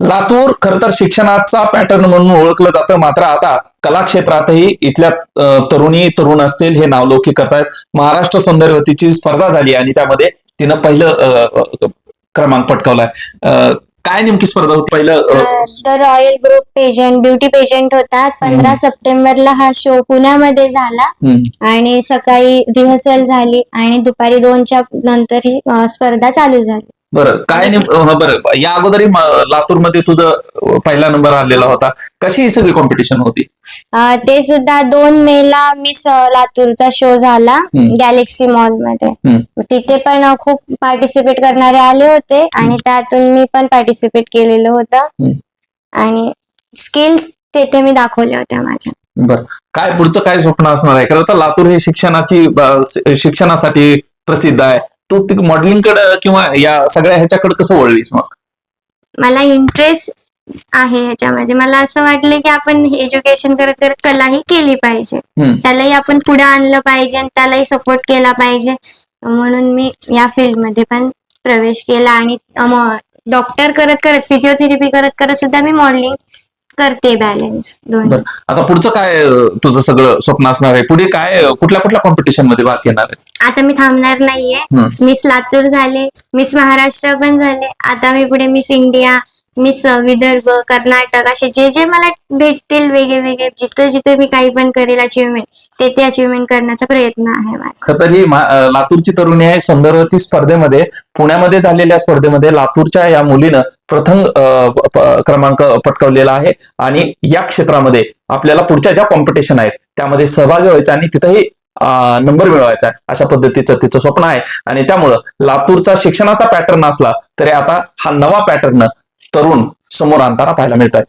लातूर खर तर शिक्षणाचा पॅटर्न म्हणून ओळखलं जातं. मात्र आता कला क्षेत्रातही इथल्या तरुणी तरुण असतील हे नावलौकिक करतायत. महाराष्ट्र सौंदर्यवतीची स्पर्धा झाली आणि त्यामध्ये तिनं पहिलं क्रमांक पटकावलाय. काय नेमकी स्पर्धा होती पहिलं royal group pageant beauty pageant होता पंधरा सप्टेंबरला हा शो पुण्यामध्ये झाला. आणि सकाळी रिहर्सल झाली आणि दुपारी दोनच्या नंतर ही स्पर्धा चालू झाली. बरं काय अ, बरं. या अगोदरही लातूरमध्ये तुझं पहिला नंबर आलेला होता. कशी ही सगळी कॉम्पिटिशन होती? अ, ते सुद्धा दोन मे ला मिस लातूरचा शो झाला हम्म. गॅलेक्सी मॉलमध्ये. हम्म. तिथे पण अ, खूप पार्टिसिपेट करणारे आले होते आणि त्यातून मी पण पार्टिसिपेट केलेलं होतं. आणि स्किल्स तेथे मी दाखवल्या होत्या माझ्या. बर. काय पुढचं काय स्वप्न असणार आहे? खरं तर लातूर हे शिक्षणाची शि- शिक्षणासाठी प्रसिद्ध आहे. तू मॉडेलिंगकडे किंवा या सगळ्या ह्याच्याकडे कसं वळलीस मग? मला इंटरेस्ट आहे ह्याच्यामध्ये. मला असं वाटलं की आपण एज्युकेशन करत करत कलाही केली पाहिजे. हम्म. त्यालाही आपण पुढे आणलं पाहिजे आणि त्यालाही सपोर्ट केला पाहिजे. म्हणून मी या फील्डमध्ये पण प्रवेश केला आणि डॉक्टर करत करत फिजिओथेरपी करत करत सुद्धा मी मॉडेलिंग करते बॅलन्स दोन. बर. आता पुढचं काय अ, तुझं सगळं स्वप्न असणार आहे? पुढे काय अ, कुठल्या कुठल्या कॉम्पिटिशनमध्ये भाग घेणार आहे? आता मी थांबणार नाहीये. हम्म. मिस लातूर झाले मिस महाराष्ट्र पण झाले. आता मी पुढे miss India miss Vidarbha Karnataka असे जे जे मला भेटतील वेगळे वेगळे जिथे जिथे मी काही पण करेल अचिव्हमेंट ते ते अचिव्हमेंट करण्याचा प्रयत्न आहे माझा. खरं तर ही मा- लातूरची तरुणी आहे सौंदर्यवती स्पर्धेमध्ये पुण्यामध्ये झालेल्या स्पर्धेमध्ये लातूरच्या या मुलीनं प्रथम प- प- क्रमांक पटकावलेला आहे आणि या क्षेत्रामध्ये आपल्याला पुढच्या ज्या कॉम्पिटिशन आहेत त्यामध्ये सहभागी व्हायचा आणि तिथंही नंबर मिळवायचा आहे अशा पद्धतीचं तिचं स्वप्न आहे. आणि त्यामुळं लातूरचा शिक्षणाचा पॅटर्न असला तरी आता हा नवा पॅटर्न तरुण समोर आणताना पाहायला मिळत आहे